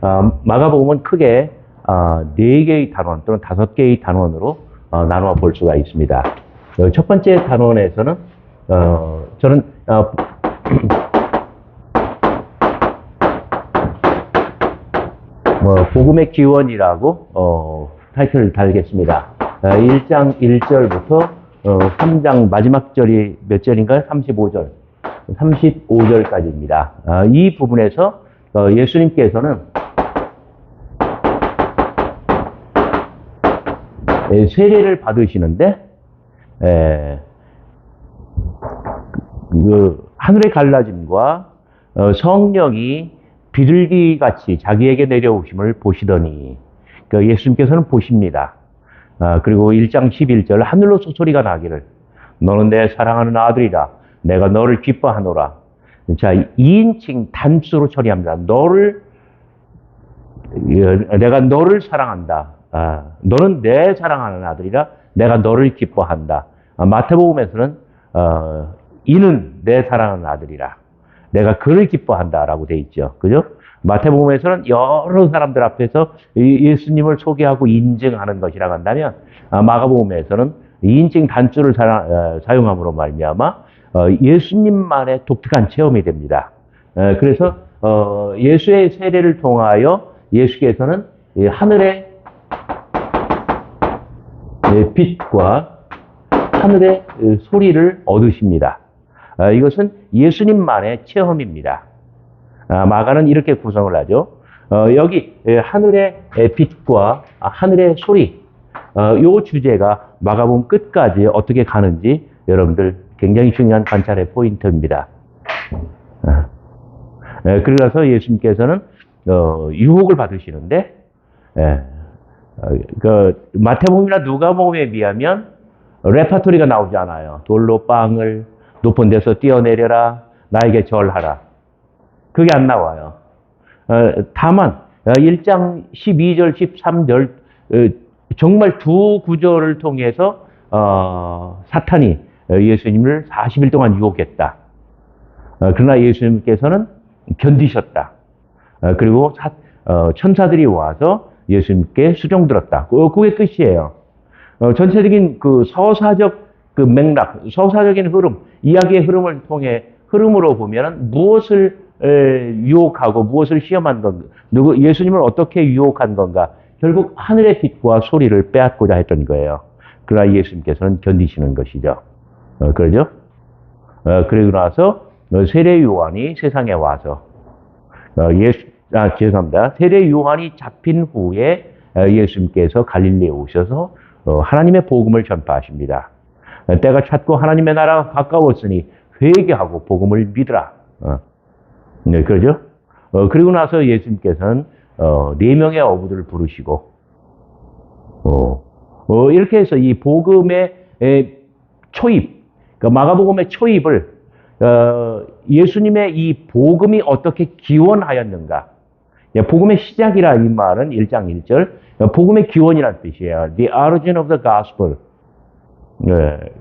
어, 마가복음은 크게 어, 네 개의 단원 또는 다섯 개의 단원으로 어, 나누어 볼 수가 있습니다. 어, 첫 번째 단원에서는 어, 저는 어, 뭐 복음의 기원이라고 어, 타이틀을 달겠습니다. 어, 1장 1절부터 어, 3장 마지막 절이 몇 절인가요? 35절. 35절까지입니다. 아, 이 부분에서 어, 예수님께서는 세례를 받으시는데 에, 그 하늘의 갈라짐과 어, 성령이 비둘기 같이 자기에게 내려오심을 보시더니 그 예수님께서는 보십니다. 아, 그리고 1장 11절 하늘로서 소리가 나기를 너는 내 사랑하는 아들이라 내가 너를 기뻐하노라. 자, 2인칭 단수로 처리합니다. 너를 예, 내가 너를 사랑한다. 아, 너는 내 사랑하는 아들이라 내가 너를 기뻐한다. 아, 마태복음에서는 어, 이는 내 사랑하는 아들이라 내가 그를 기뻐한다라고 돼 있죠. 그죠? 마태복음에서는 여러 사람들 앞에서 이- 예수님을 소개하고 인증하는 것이라고 한다면 아, 마가복음에서는 2인칭 단수를 사, 어, 사용함으로 말미암아 어, 예수님만의 독특한 체험이 됩니다. 어, 그래서 어, 예수의 세례를 통하여 예수께서는 이 하늘의 예, 빛과 하늘의 어, 소리를 얻으십니다. 어, 이것은 예수님만의 체험입니다. 아, 마가는 이렇게 구성을 하죠. 어, 여기 예, 하늘의 예, 빛과 아, 하늘의 소리, 어, 요 주제가 마가복음 끝까지 어떻게 가는지 여러분들 굉장히 중요한 관찰의 포인트입니다. 아, 예, 그래서 예수님께서는 어, 유혹을 받으시는데 예, 어, 그 마태복음이나 누가복음에 비하면 레파토리가 나오지 않아요. 돌로 빵을 높은 데서 뛰어내려라 나에게 절하라. 그게 안 나와요. 어, 다만 어, 1장 12절 13절 어, 정말 두 구절을 통해서 어, 사탄이 어, 예수님을 40일 동안 유혹했다. 어, 그러나 예수님께서는 견디셨다. 어, 그리고 사- 어, 천사들이 와서 예수님께 수종 들었다. 그, 그게 끝이에요. 어, 전체적인 그 서사적 그 맥락, 서사적인 흐름, 이야기의 흐름을 통해 흐름으로 보면은 무엇을 에, 유혹하고 무엇을 시험한 건가, 누구 예수님을 어떻게 유혹한 건가, 결국 하늘의 빛과 소리를 빼앗고자 했던 거예요. 그러나 예수님께서는 견디시는 것이죠. 어, 그러죠? 어, 그리고 나서 어, 세례 요한이 세상에 와서 어, 예수, 아, 죄송합니다. 세례 요한이 잡힌 후에 어, 예수님께서 갈릴리에 오셔서 어, 하나님의 복음을 전파하십니다. 어, 때가 찼고 하나님의 나라가 가까웠으니 회개하고 복음을 믿으라. 어, 네, 그러죠? 어, 그리고 나서 예수님께서는 어, 네 명의 어부들을 부르시고 어, 어, 이렇게 해서 이 복음의 에, 초입, 그 마가복음의 초입을 어, 예수님의 이 복음이 어떻게 기원하였는가? 예, 복음의 시작이라 이 말은 1장 1절, 어, 복음의 기원이라는 뜻이에요. The origin of the gospel. 네,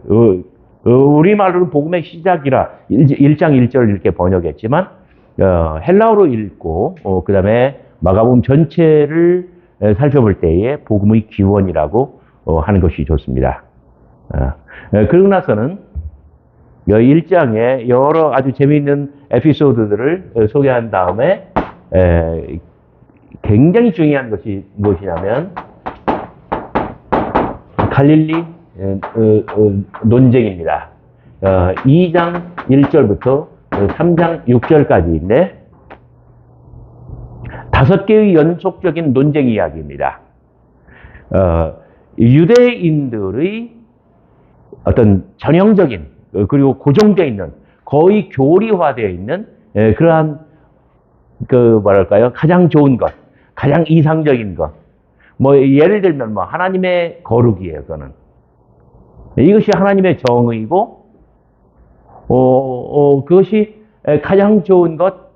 어, 어, 우리말로는 복음의 시작이라 1, 장 1절 이렇게 번역했지만 어, 헬라어로 읽고 어, 그 다음에 마가복음 전체를 에, 살펴볼 때에 복음의 기원이라고 어, 하는 것이 좋습니다. 아, 에, 그러고 나서는 1장에 여러 아주 재미있는 에피소드들을 어, 소개한 다음에 에, 굉장히 중요한 것이 무엇이냐면 갈릴리 에, 어, 어, 논쟁입니다. 어, 2장 1절부터 3장 6절까지인데 다섯 개의 연속적인 논쟁 이야기입니다. 어, 유대인들의 어떤 전형적인 어, 그리고 고정되어 있는 거의 교리화되어 있는 에, 그러한 그 뭐랄까요 가장 좋은 것, 가장 이상적인 것. 뭐 예를 들면 뭐 하나님의 거룩이에요, 그거는. 이것이 하나님의 정의고, 어, 어, 그것이 에, 가장 좋은 것,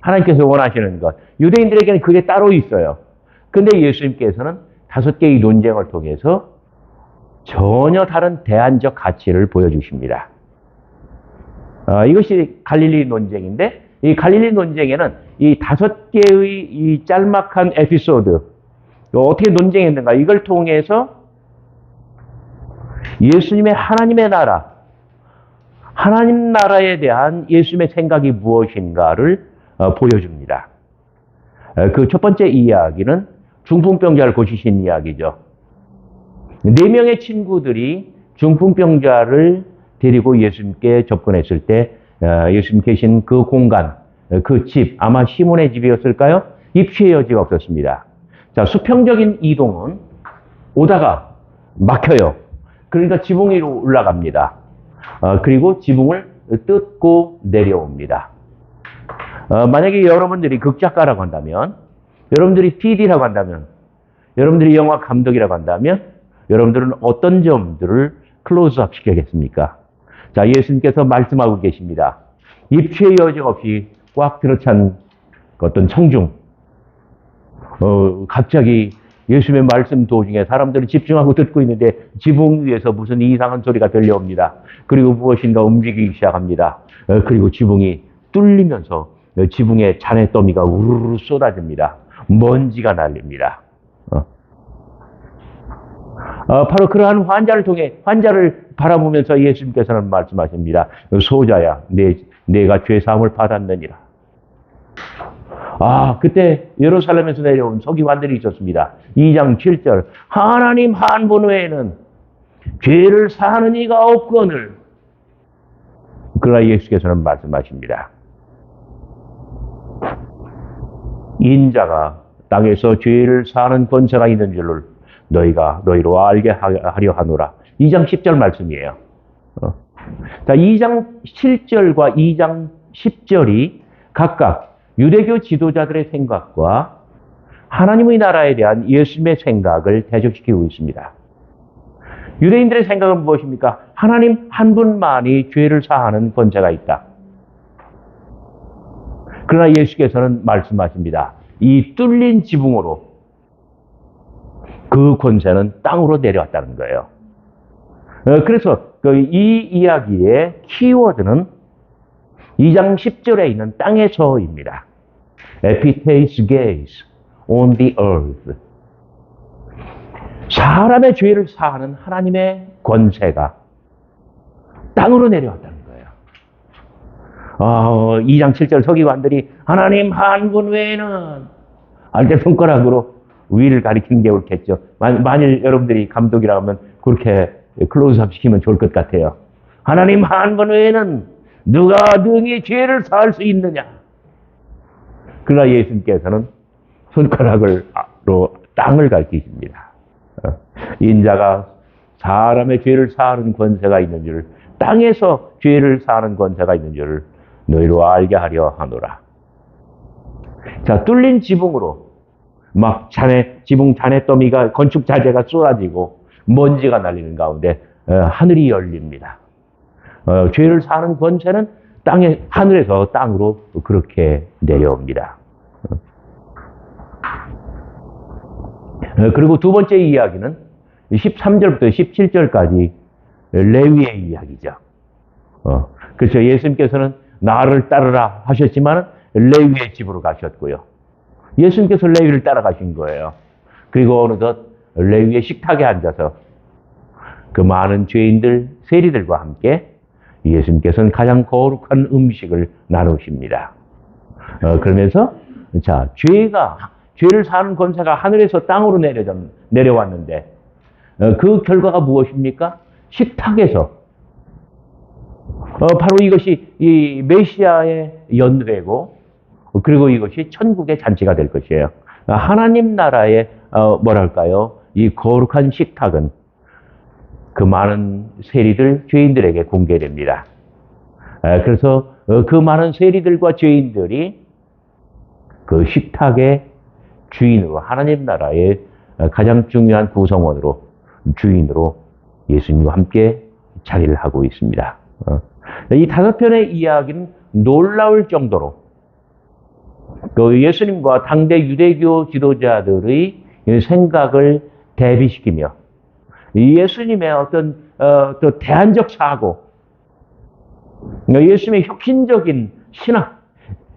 하나님께서 원하시는 것. 유대인들에게는 그게 따로 있어요. 근데 예수님께서는 다섯 개의 논쟁을 통해서 전혀 다른 대안적 가치를 보여주십니다. 어, 이것이 갈릴리 논쟁인데 이 갈릴리 논쟁에는 이 다섯 개의 이 짤막한 에피소드, 어떻게 논쟁했는가, 이걸 통해서 예수님의 하나님의 나라, 하나님 나라에 대한 예수님의 생각이 무엇인가를 어, 보여줍니다. 그 첫 번째 이야기는 중풍병자를 고치신 이야기죠. 네 명의 친구들이 중풍병자를 데리고 예수님께 접근했을 때 어, 예수님 계신 그 공간, 어, 그 집, 아마 시몬의 집이었을까요? 입시의 여지가 없었습니다. 자, 수평적인 이동은 오다가 막혀요. 그러니까 지붕 위로 올라갑니다. 어, 그리고 지붕을 뜯고 내려옵니다. 어, 만약에 여러분들이 극작가라고 한다면, 여러분들이 PD라고 한다면, 여러분들이 영화 감독이라고 한다면, 여러분들은 어떤 점들을 클로즈업 시켜야겠습니까? 자, 예수님께서 말씀하고 계십니다. 입체의 여지 없이 꽉 들어찬 그 어떤 청중. 어, 갑자기 예수님의 말씀 도중에 사람들이 집중하고 듣고 있는데 지붕 위에서 무슨 이상한 소리가 들려옵니다. 그리고 무엇인가 움직이기 시작합니다. 어, 그리고 지붕이 뚫리면서 어, 지붕에 잔해 더미가 우르르 쏟아집니다. 먼지가 날립니다. 어. 어, 바로 그러한 환자를 통해 환자를 바라보면서 예수님께서는 말씀하십니다. 소자야, 내, 내가 죄사함을 받았느니라. 아, 그때 예루살렘에서 내려온 서기관들이 있었습니다. 2장 7절. 하나님 한 분 외에는 죄를 사는 이가 없거늘. 그러나 예수께서는 말씀하십니다. 인자가 땅에서 죄를 사는 권세가 있는 줄을 너희가 너희로 알게 하려 하노라. 2장 10절 말씀이에요. 어. 자, 2장 7절과 2장 10절이 각각 유대교 지도자들의 생각과 하나님의 나라에 대한 예수님의 생각을 대적시키고 있습니다. 유대인들의 생각은 무엇입니까? 하나님 한 분만이 죄를 사하는 권세가 있다. 그러나 예수께서는 말씀하십니다. 이 뚫린 지붕으로 그 권세는 땅으로 내려왔다는 거예요. 어, 그래서 그이 이야기의 키워드는 2장 10절에 있는 땅에서입니다. Epitates gaze on the earth. 사람의 죄를 사하는 하나님의 권세가 땅으로 내려왔다는 거예요. 어, 2장 7절 서기관들이 하나님 한 분 외에는 알때 손가락으로 위를 가리키는 게 옳겠죠. 만일 여러분들이 감독이라 하면 그렇게 클로즈업 시키면 좋을 것 같아요. 하나님 한분 외에는 누가 등의 죄를 사할 수 있느냐? 그러나 예수님께서는 손가락으로 땅을 가리키십니다. 어, 인자가 사람의 죄를 사하는 권세가 있는 줄, 땅에서 죄를 사하는 권세가 있는 줄 너희로 알게 하려 하노라. 자, 뚫린 지붕으로 막 잔해, 지붕 잔해 더미가 건축 자재가 쏟아지고 먼지가 날리는 가운데 어, 하늘이 열립니다. 어, 죄를 사는 권세는 땅에 하늘에서 땅으로 그렇게 내려옵니다. 어, 그리고 두 번째 이야기는 13절부터 17절까지 레위의 이야기죠. 어, 그렇죠. 예수님께서는 나를 따르라 하셨지만 레위의 집으로 가셨고요. 예수님께서 레위를 따라가신 거예요. 그리고 어느덧 레위의 식탁에 앉아서 그 많은 죄인들, 세리들과 함께 예수님께서는 가장 거룩한 음식을 나누십니다. 어, 그러면서 자 죄가 죄를 사는 권세가 하늘에서 땅으로 내려 내려왔는데 어, 그 결과가 무엇입니까? 식탁에서 어, 바로 이것이 이 메시아의 연회고 그리고 이것이 천국의 잔치가 될 것이에요. 하나님 나라의 어, 뭐랄까요? 이 거룩한 식탁은 그 많은 세리들, 죄인들에게 공개됩니다. 그래서 어, 그 많은 세리들과 죄인들이 그 식탁의 주인으로 하나님 나라의 가장 중요한 구성원으로 주인으로 예수님과 함께 자리를 하고 있습니다. 어. 이 다섯 편의 이야기는 놀라울 정도로 그 예수님과 당대 유대교 지도자들의 생각을 대비시키며 예수님의 어떤 어, 또 대안적 사고, 예수님의 혁신적인 신학,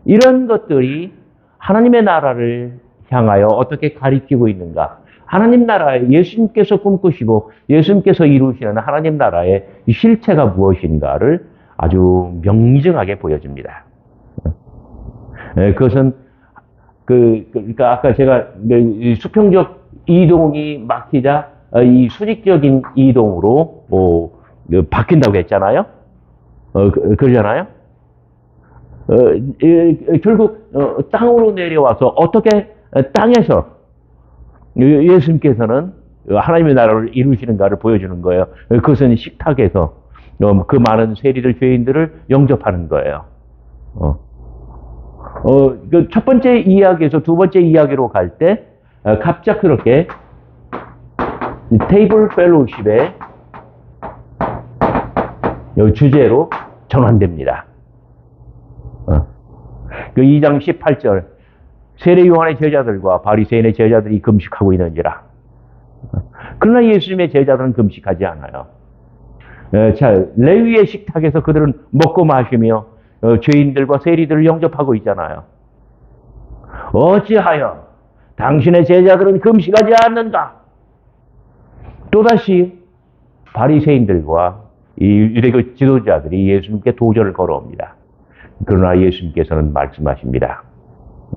이런 것들이 하나님의 나라를 향하여 어떻게 가리키고 있는가? 하나님 나라에 예수님께서 꿈꾸시고 예수님께서 이루시는 하나님 나라의 이 실체가 무엇인가를 아주 명징하게 보여줍니다. 예, 그것은 그 그러니까 아까 제가 이 수평적 이동이 막히자 어, 이 수직적인 이동으로 뭐 어, 바뀐다고 했잖아요. 어, 그, 그러잖아요. 어, 예, 결국 어, 땅으로 내려와서 어떻게 어, 땅에서 예- 예수님께서는 하나님의 나라를 이루시는가를 보여주는 거예요. 그것은 식탁에서 어, 그 많은 세리들 죄인들을 영접하는 거예요. 어. 어, 그 첫 번째 이야기에서 두 번째 이야기로 갈 때 어, 갑작스럽게 이 테이블 펠로우십의 요 주제로 전환됩니다. 어. 그 2장 18절 세례 요한의 제자들과 바리새인의 제자들이 금식하고 있는지라. 어. 그러나 예수님의 제자들은 금식하지 않아요. 어, 자, 레위의 식탁에서 그들은 먹고 마시며 어, 죄인들과 세리들을 영접하고 있잖아요. 어찌하여 당신의 제자들은 금식하지 않는가? 또다시 바리새인들과 이 유대교 지도자들이 예수님께 도전을 걸어옵니다. 그러나 예수님께서는 말씀하십니다.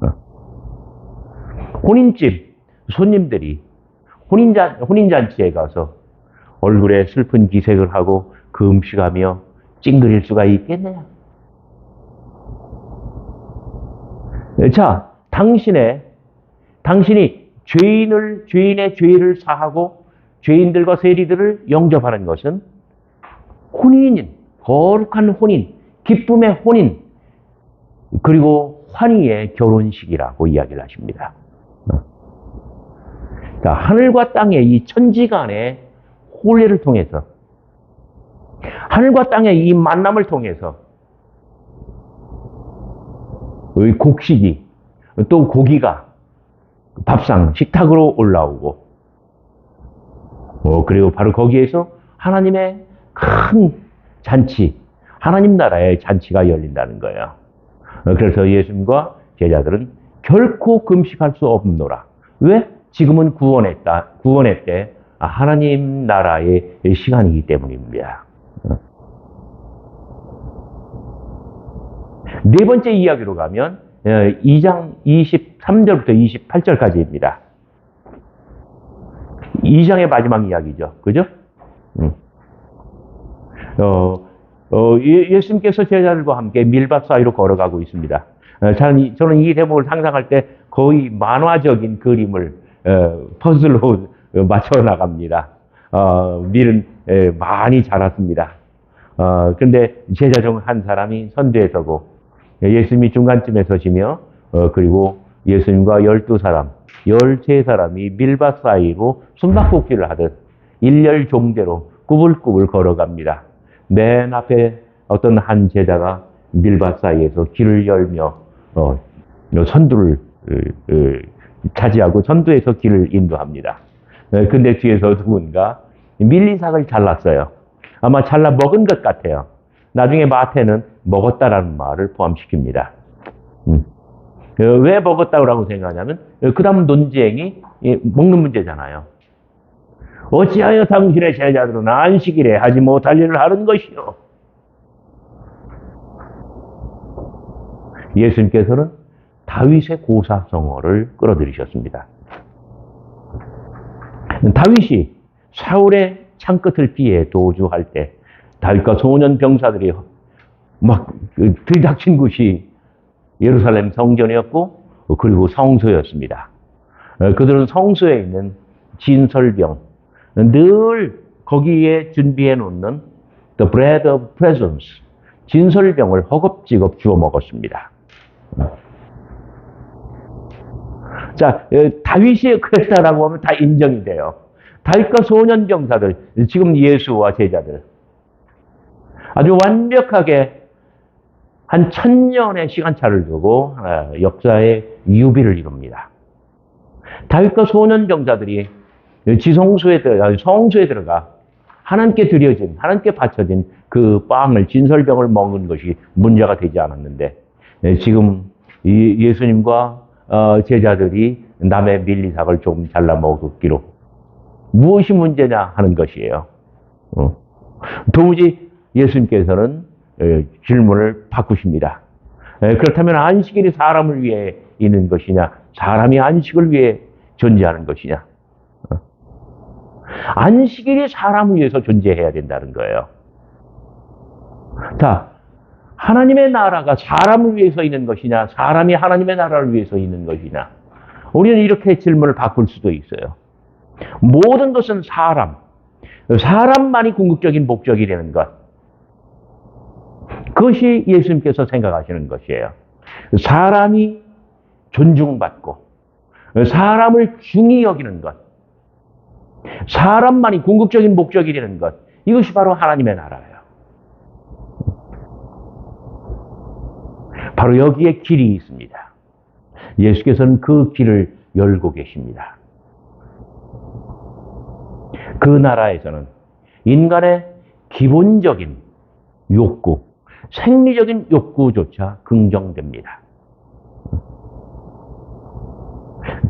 어. 혼인집 손님들이 혼인잔, 혼인잔치에 가서 얼굴에 슬픈 기색을 하고 금식하며 찡그릴 수가 있겠느냐? 자, 당신의, 당신이 죄인을, 죄인의 죄를 사하고 죄인들과 세리들을 영접하는 것은 혼인인, 거룩한 혼인, 기쁨의 혼인, 그리고 환희의 결혼식이라고 이야기를 하십니다. 자, 하늘과 땅의 이 천지간의 혼례를 통해서, 하늘과 땅의 이 만남을 통해서, 이 곡식이, 또 고기가 밥상, 식탁으로 올라오고, 어, 그리고 바로 거기에서 하나님의 큰 잔치, 하나님 나라의 잔치가 열린다는 거예요. 어, 그래서 예수님과 제자들은 결코 금식할 수 없노라. 왜? 지금은 구원했다. 구원의 때 아, 하나님 나라의 시간이기 때문입니다. 어. 네 번째 이야기로 가면 2장 23절부터 28절까지입니다. 2장의 마지막 이야기죠. 그죠? 음. 어, 어, 예, 수님께서 제자들과 함께 밀밭 사이로 걸어가고 있습니다. 어, 저는, 이, 저는 이 대목을 상상할 때 거의 만화적인 그림을 어, 퍼즐로 맞춰 나갑니다. 어, 밀은 에, 많이 자랐습니다. 어, 근데 제자 중 한 사람이 선두에 서고 예수님이 중간쯤에 서시며 어, 그리고 예수님과 열두 사람, 열세 사람이 밀밭 사이로 숨바꼭질을 하듯 일렬 종대로 꾸불꾸불 걸어갑니다. 맨 앞에 어떤 한 제자가 밀밭 사이에서 길을 열며 어, 선두를 어, 어, 차지하고 선두에서 길을 인도합니다. 어, 근데 뒤에서 누군가 밀리삭을 잘랐어요. 아마 잘라 먹은 것 같아요. 나중에 마태는 먹었다라는 말을 포함시킵니다. 음. 어, 왜 먹었다고 생각하냐면 그 다음 논쟁이 이, 먹는 문제잖아요. 어찌하여 당신의 제자들은 안식일에 하지 못할 일을 하는 것이요? 예수님께서는 다윗의 고사성어를 끌어들이셨습니다. 다윗이 사울의 창끝을 피해 도주할 때 다윗과 소년 병사들이 막 들이닥친 곳이 예루살렘 성전이었고 그리고 성소였습니다. 그들은 성소에 있는 진설병, 늘 거기에 준비해 놓는 the bread of presence, 진설병을 허겁지겁 주워 먹었습니다. 자, 다윗이 그랬다라고 하면 다 인정이 돼요. 다윗과 소년 병사들, 지금 예수와 제자들. 아주 완벽하게 한 천년의 시간차를 두고 역사의 유비를 이룹니다. 다윗과 소년 병사들이 지성소에 들어가, 성소에 들어가 하나님께 드려진, 하나님께 바쳐진 그 빵을, 진설병을 먹는 것이 문제가 되지 않았는데 지금 이 예수님과 어, 제자들이 남의 밀리삭을 조금 잘라 먹었기로 무엇이 문제냐 하는 것이에요. 어. 도무지 예수님께서는 에, 질문을 바꾸십니다. 에, 그렇다면 안식일이 사람을 위해 있는 것이냐, 사람이 안식을 위해 존재하는 것이냐. 어. 안식일이 사람을 위해서 존재해야 된다는 거예요. 자, 하나님의 나라가 사람을 위해서 있는 것이냐, 사람이 하나님의 나라를 위해서 있는 것이냐. 우리는 이렇게 질문을 바꿀 수도 있어요. 모든 것은 사람, 사람만이 궁극적인 목적이 되는 것. 그것이 예수님께서 생각하시는 것이에요. 사람이 존중받고, 사람을 중히 여기는 것, 사람만이 궁극적인 목적이 되는 것, 이것이 바로 하나님의 나라예요. 바로 여기에 길이 있습니다. 예수께서는 그 길을 열고 계십니다. 그 나라에서는 인간의 기본적인 욕구, 생리적인 욕구조차 긍정됩니다.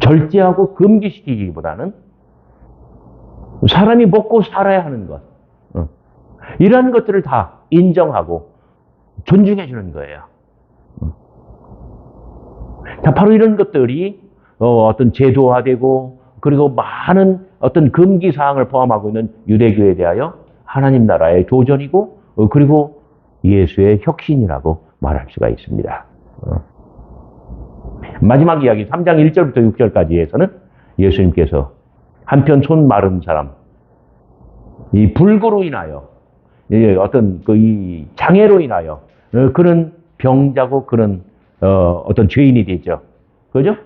절제하고 금기시키기보다는 사람이 먹고 살아야 하는 것, 어, 이러한 것들을 다 인정하고 존중해 주는 거예요. 자, 바로 이런 것들이 어, 떤 제도화되고 그리고 많은 어떤 금기 사항을 포함하고 있는 유대교에 대하여 하나님 나라의 도전이고 어, 그리고 예수의 혁신이라고 말할 수가 있습니다. 어. 마지막 이야기 3장 1절부터 6절까지에서는 예수님께서 한편 손 마른 사람 이 불구로 인하여 이 어떤 그 이 장애로 인하여 어, 그런 병자고 그런 어, 어떤 죄인이 되죠. 그죠?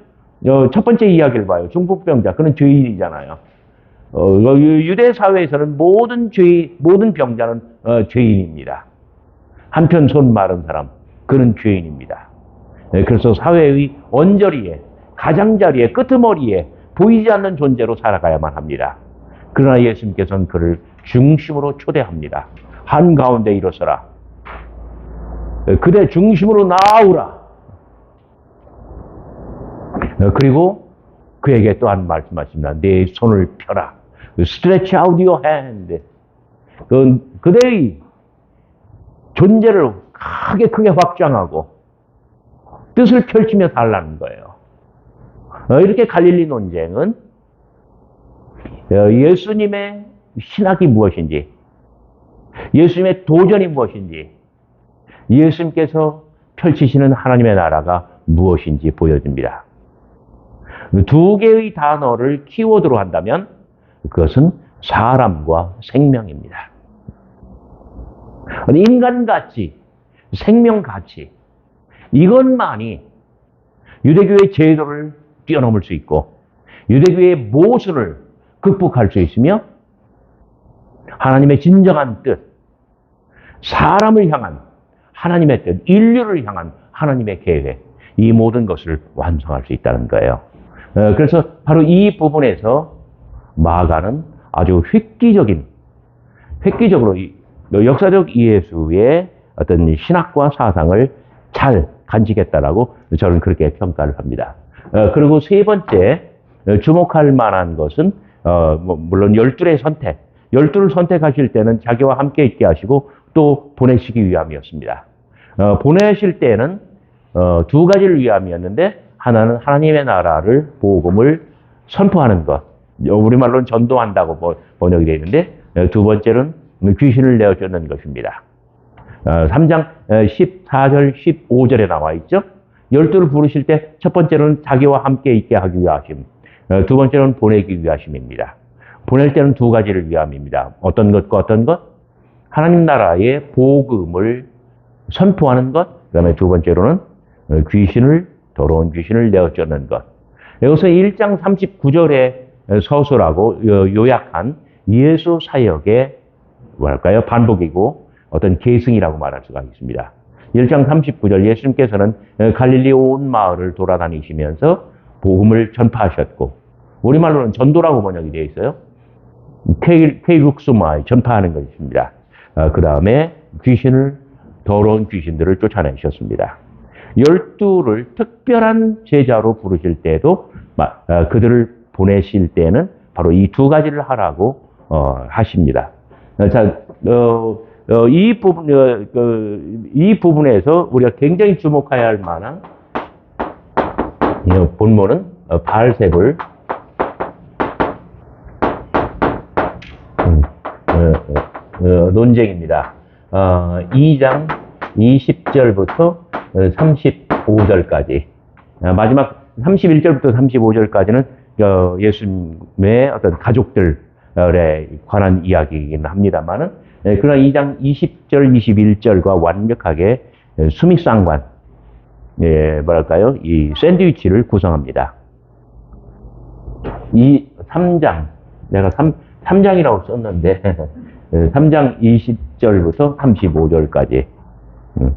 어, 첫 번째 이야기를 봐요. 중풍병자. 그는 죄인이잖아요. 어, 유대 사회에서는 모든 죄, 모든 병자는 어, 죄인입니다. 한편 손 마른 사람, 그는 죄인입니다. 네, 그래서 사회의 언저리에, 가장자리에, 끄트머리에 보이지 않는 존재로 살아가야만 합니다. 그러나 예수님께서는 그를 중심으로 초대합니다. 한가운데 일어서라. 네, 그대 중심으로 나오라. 어, 그리고 그에게 또한 말씀하십니다. 내 손을 펴라. Stretch out your hand. 그, 그대의 존재를 크게 크게 확장하고 뜻을 펼치며 살라는 거예요. 어, 이렇게 갈릴리 논쟁은 어, 예수님의 신학이 무엇인지, 예수님의 도전이 무엇인지, 예수님께서 펼치시는 하나님의 나라가 무엇인지 보여줍니다. 두 개의 단어를 키워드로 한다면 그것은 사람과 생명입니다. 인간 가치, 생명 가치, 이것만이 유대교의 제도를 뛰어넘을 수 있고 유대교의 모순을 극복할 수 있으며 하나님의 진정한 뜻, 사람을 향한 하나님의 뜻, 인류를 향한 하나님의 계획, 이 모든 것을 완성할 수 있다는 거예요. 어, 그래서 바로 이 부분에서 마가는 아주 획기적인, 획기적으로 역사적 예수의 어떤 신학과 사상을 잘 간직했다라고 저는 그렇게 평가를 합니다. 어, 그리고 세 번째 어, 주목할 만한 것은 뭐 물론 열둘의 선택, 열둘을 선택하실 때는 자기와 함께 있게 하시고 또 보내시기 위함이었습니다. 보내실 때는 두 가지를 위함이었는데 하나는 하나님의 나라를 복음을 선포하는 것. 우리말로는 전도한다고 번역이 되어 있는데 두 번째는 귀신을 내어 쫓는 것입니다. 3장 14절 15절에 나와 있죠. 열두를 부르실 때 첫 번째는 자기와 함께 있게 하기 위하심. 두 번째는 보내기 위하심입니다. 보낼 때는 두 가지를 위함입니다. 어떤 것과 어떤 것? 하나님 나라의 복음을 선포하는 것. 그 다음에 두 번째로는 귀신을 더러운 귀신을 내어 쫓는 것. 여기서 1장 39절의 서술하고 요약한 예수 사역의 뭐랄까요? 반복이고 어떤 계승이라고 말할 수가 있습니다. 1장 39절 예수님께서는 갈릴리 온 마을을 돌아다니시면서 복음을 전파하셨고 우리말로는 전도라고 번역이 되어 있어요. 케이룩스마에 전파하는 것입니다. 어, 그 다음에 귀신을 더러운 귀신들을 쫓아내셨습니다. 열두를 특별한 제자로 부르실 때도 마- 어, 그들을 보내실 때는 바로 이 두 가지를 하라고 어, 하십니다. 어, 자, 어, 어, 이 부분, 어, 그, 이 부분에서 우리가 굉장히 주목해야 할 만한 이 본문은 어, 바알셉을 음, 어, 어, 어, 논쟁입니다. 어, 2장 20절부터 35절까지 마지막 31절부터 35절까지는 어, 예수님의 어떤 가족들에 관한 이야기이긴 합니다만은 예, 그러나 2장 20절 21절과 완벽하게 예, 수믹상관 예, 뭐랄까요 이 샌드위치를 구성합니다. 이 3장 내가 3, 3장이라고 썼는데 3장 20절부터 35절까지 음.